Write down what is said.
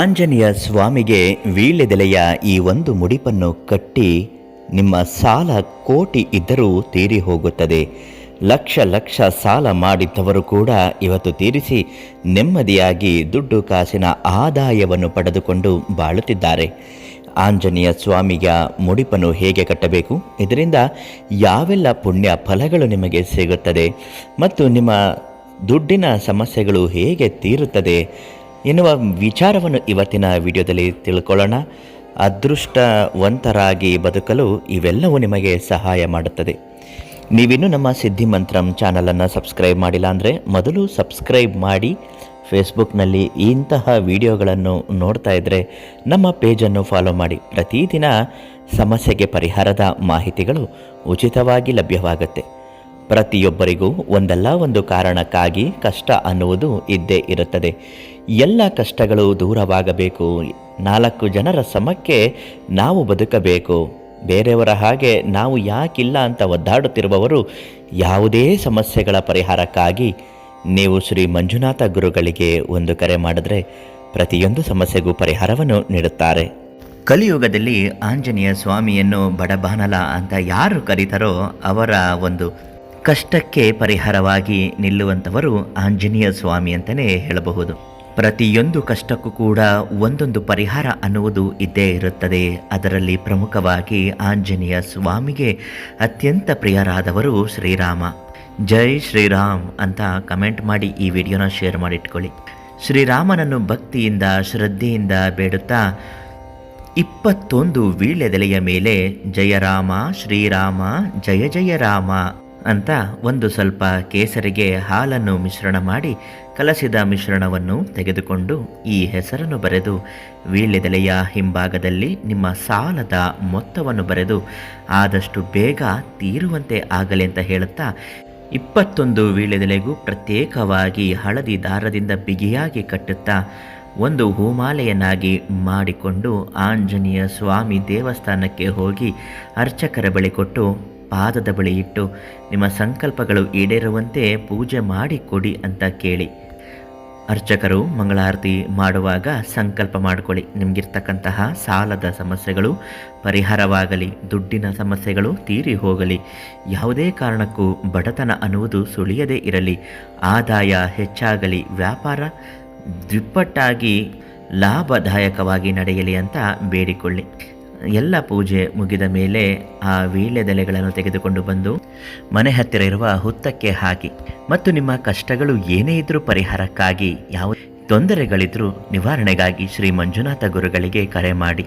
ಆಂಜನೇಯ ಸ್ವಾಮಿಗೆ ವೀಳ್ಯದೆಲೆಯ ಈ ಒಂದು ಮುಡಿಪನ್ನು ಕಟ್ಟಿ ನಿಮ್ಮ ಸಾಲ ಕೋಟಿ ಇದ್ದರೂ ತೀರಿ ಹೋಗುತ್ತದೆ. ಲಕ್ಷ ಲಕ್ಷ ಸಾಲ ಮಾಡಿದ್ದವರು ಕೂಡ ಇವತ್ತು ತೀರಿಸಿ ನೆಮ್ಮದಿಯಾಗಿ ದುಡ್ಡು ಕಾಸಿನ ಆದಾಯವನ್ನು ಪಡೆದುಕೊಂಡು ಬಾಳುತ್ತಿದ್ದಾರೆ. ಆಂಜನೇಯ ಸ್ವಾಮಿಯ ಮುಡಿಪನ್ನು ಹೇಗೆ ಕಟ್ಟಬೇಕು? ಇದರಿಂದ ಯಾವೆಲ್ಲ ಪುಣ್ಯ ಫಲಗಳು ನಿಮಗೆ ಸಿಗುತ್ತದೆ ಮತ್ತು ನಿಮ್ಮ ದುಡ್ಡಿನ ಸಮಸ್ಯೆಗಳು ಹೇಗೆ ತೀರುತ್ತದೆ? ಎನ್ನುವ ವಿಚಾರವನ್ನು ಇವತ್ತಿನ ವಿಡಿಯೋದಲ್ಲಿ ತಿಳ್ಕೊಳ್ಳೋಣ. ಅದೃಷ್ಟವಂತರಾಗಿ ಬದುಕಲು ಇವೆಲ್ಲವೂ ನಿಮಗೆ ಸಹಾಯ ಮಾಡುತ್ತದೆ. ನೀವಿನ್ನೂ ನಮ್ಮ ಸಿದ್ಧಿ ಮಂತ್ರಂ ಚಾನಲನ್ನು ಸಬ್ಸ್ಕ್ರೈಬ್ ಮಾಡಿಲ್ಲ ಅಂದರೆ ಮೊದಲು ಸಬ್ಸ್ಕ್ರೈಬ್ ಮಾಡಿ. ಫೇಸ್ಬುಕ್ನಲ್ಲಿ ಇಂತಹ ವಿಡಿಯೋಗಳನ್ನು ನೋಡ್ತಾ ಇದ್ದರೆ ನಮ್ಮ ಪೇಜನ್ನು ಫಾಲೋ ಮಾಡಿ. ಪ್ರತಿದಿನ ಸಮಸ್ಯೆಗೆ ಪರಿಹಾರದ ಮಾಹಿತಿಗಳು ಉಚಿತವಾಗಿ ಲಭ್ಯವಾಗುತ್ತೆ. ಪ್ರತಿಯೊಬ್ಬರಿಗೂ ಒಂದಲ್ಲ ಒಂದು ಕಾರಣಕ್ಕಾಗಿ ಕಷ್ಟ ಅನ್ನುವುದು ಇದ್ದೇ ಇರುತ್ತದೆ. ಎಲ್ಲ ಕಷ್ಟಗಳು ದೂರವಾಗಬೇಕು. ನಾಲ್ಕು ಜನರ ಸಮಕ್ಕೆ ನಾವು ಬದುಕಬೇಕು. ಬೇರೆಯವರ ಹಾಗೆ ನಾವು ಯಾಕಿಲ್ಲ ಅಂತ ಒದ್ದಾಡುತ್ತಿರುವವರು ಯಾವುದೇ ಸಮಸ್ಯೆಗಳ ಪರಿಹಾರಕ್ಕಾಗಿ ನೀವು ಶ್ರೀ ಮಂಜುನಾಥ ಗುರುಗಳಿಗೆ ಒಂದು ಕರೆ ಮಾಡಿದ್ರೆ ಪ್ರತಿಯೊಂದು ಸಮಸ್ಯೆಗೂ ಪರಿಹಾರವನ್ನು ನೀಡುತ್ತಾರೆ. ಕಲಿಯುಗದಲ್ಲಿ ಆಂಜನೇಯ ಸ್ವಾಮಿಯನ್ನು ಬಡಬಾನಲ ಅಂತ ಯಾರು ಕರೀತಾರೋ ಅವರ ಒಂದು ಕಷ್ಟಕ್ಕೆ ಪರಿಹಾರವಾಗಿ ನಿಲ್ಲುವಂಥವರು ಆಂಜನೇಯ ಸ್ವಾಮಿ ಅಂತಲೇ ಹೇಳಬಹುದು. ಪ್ರತಿಯೊಂದು ಕಷ್ಟಕ್ಕೂ ಕೂಡ ಒಂದೊಂದು ಪರಿಹಾರ ಅನ್ನುವುದು ಇದ್ದೇ ಇರುತ್ತದೆ. ಅದರಲ್ಲಿ ಪ್ರಮುಖವಾಗಿ ಆಂಜನೇಯ ಸ್ವಾಮಿಗೆ ಅತ್ಯಂತ ಪ್ರಿಯರಾದವರು ಶ್ರೀರಾಮ. ಜೈ ಶ್ರೀರಾಮ್ ಅಂತ ಕಮೆಂಟ್ ಮಾಡಿ ಈ ವಿಡಿಯೋನ ಶೇರ್ ಮಾಡಿಟ್ಕೊಳ್ಳಿ. ಶ್ರೀರಾಮನನ್ನು ಭಕ್ತಿಯಿಂದ, ಶ್ರದ್ಧೆಯಿಂದ ಬೇಡುತ್ತಾ ಇಪ್ಪತ್ತೊಂದು ವೀಳ್ಯದೆಲೆಯ ಮೇಲೆ ಜಯರಾಮ ಶ್ರೀರಾಮ, ಜಯ ಜಯ ರಾಮ. ಅಂತ ಒಂದು ಸ್ವಲ್ಪ ಕೇಸರಿಗೆ ಹಾಲನ್ನು ಮಿಶ್ರಣ ಮಾಡಿ ಕಲಸಿದ ಮಿಶ್ರಣವನ್ನು ತೆಗೆದುಕೊಂಡು ಈ ಹೆಸರನ್ನು ಬರೆದು, ವೀಳ್ಯದೆಲೆಯ ಹಿಂಭಾಗದಲ್ಲಿ ನಿಮ್ಮ ಸಾಲದ ಮೊತ್ತವನ್ನು ಬರೆದು, ಆದಷ್ಟು ಬೇಗ ತೀರುವಂತೆ ಆಗಲಿ ಅಂತ ಹೇಳುತ್ತಾ, ಇಪ್ಪತ್ತೊಂದು ವೀಳ್ಯದೆಲೆಗೂ ಪ್ರತ್ಯೇಕವಾಗಿ ಹಳದಿ ದಾರದಿಂದ ಬಿಗಿಯಾಗಿ ಕಟ್ಟುತ್ತಾ, ಒಂದು ಹೂಮಾಲೆಯನ್ನಾಗಿ ಮಾಡಿಕೊಂಡು ಆಂಜನೇಯ ಸ್ವಾಮಿ ದೇವಸ್ಥಾನಕ್ಕೆ ಹೋಗಿ ಅರ್ಚಕರ ಬಳಿ ಕೊಟ್ಟು ಪಾದದ ಬಳಿ ಇಟ್ಟು, ನಿಮ್ಮ ಸಂಕಲ್ಪಗಳು ಈಡೇರುವಂತೆ ಪೂಜೆ ಮಾಡಿಕೊಡಿ ಅಂತ ಕೇಳಿ. ಅರ್ಚಕರು ಮಂಗಳಾರತಿ ಮಾಡುವಾಗ ಸಂಕಲ್ಪ ಮಾಡಿಕೊಳ್ಳಿ. ನಿಮಗಿರ್ತಕ್ಕಂತಹ ಸಾಲದ ಸಮಸ್ಯೆಗಳು, ಪರಿಹಾರವಾಗಲಿ, ದುಡ್ಡಿನ ಸಮಸ್ಯೆಗಳು ತೀರಿ ಹೋಗಲಿ. ಯಾವುದೇ ಕಾರಣಕ್ಕೂ ಬಡತನ ಅನ್ನುವುದು ಸುಳಿಯದೇ ಇರಲಿ. ಆದಾಯ ಹೆಚ್ಚಾಗಲಿ. ವ್ಯಾಪಾರ ದ್ವಿಪ್ಪಟ್ಟಾಗಿ ಲಾಭದಾಯಕವಾಗಿ ನಡೆಯಲಿ ಅಂತ ಬೇಡಿಕೊಳ್ಳಿ. ಎಲ್ಲ ಪೂಜೆ ಮುಗಿದ ಮೇಲೆ ಆ ವೀಳ್ಯದೆಲೆಗಳನ್ನು ತೆಗೆದುಕೊಂಡು ಬಂದು ಮನೆ ಹತ್ತಿರ ಇರುವ ಹುತ್ತಕ್ಕೆ ಹಾಕಿ, ಮತ್ತು ನಿಮ್ಮ ಕಷ್ಟಗಳು ಏನೇ ಇದ್ರೂ ಪರಿಹಾರಕ್ಕಾಗಿ ಯಾವ ತೊಂದರೆಗಳಿದ್ರೂ ನಿವಾರಣೆಗಾಗಿ ಶ್ರೀ ಮಂಜುನಾಥ ಗುರುಗಳಿಗೆ ಕರೆ ಮಾಡಿ.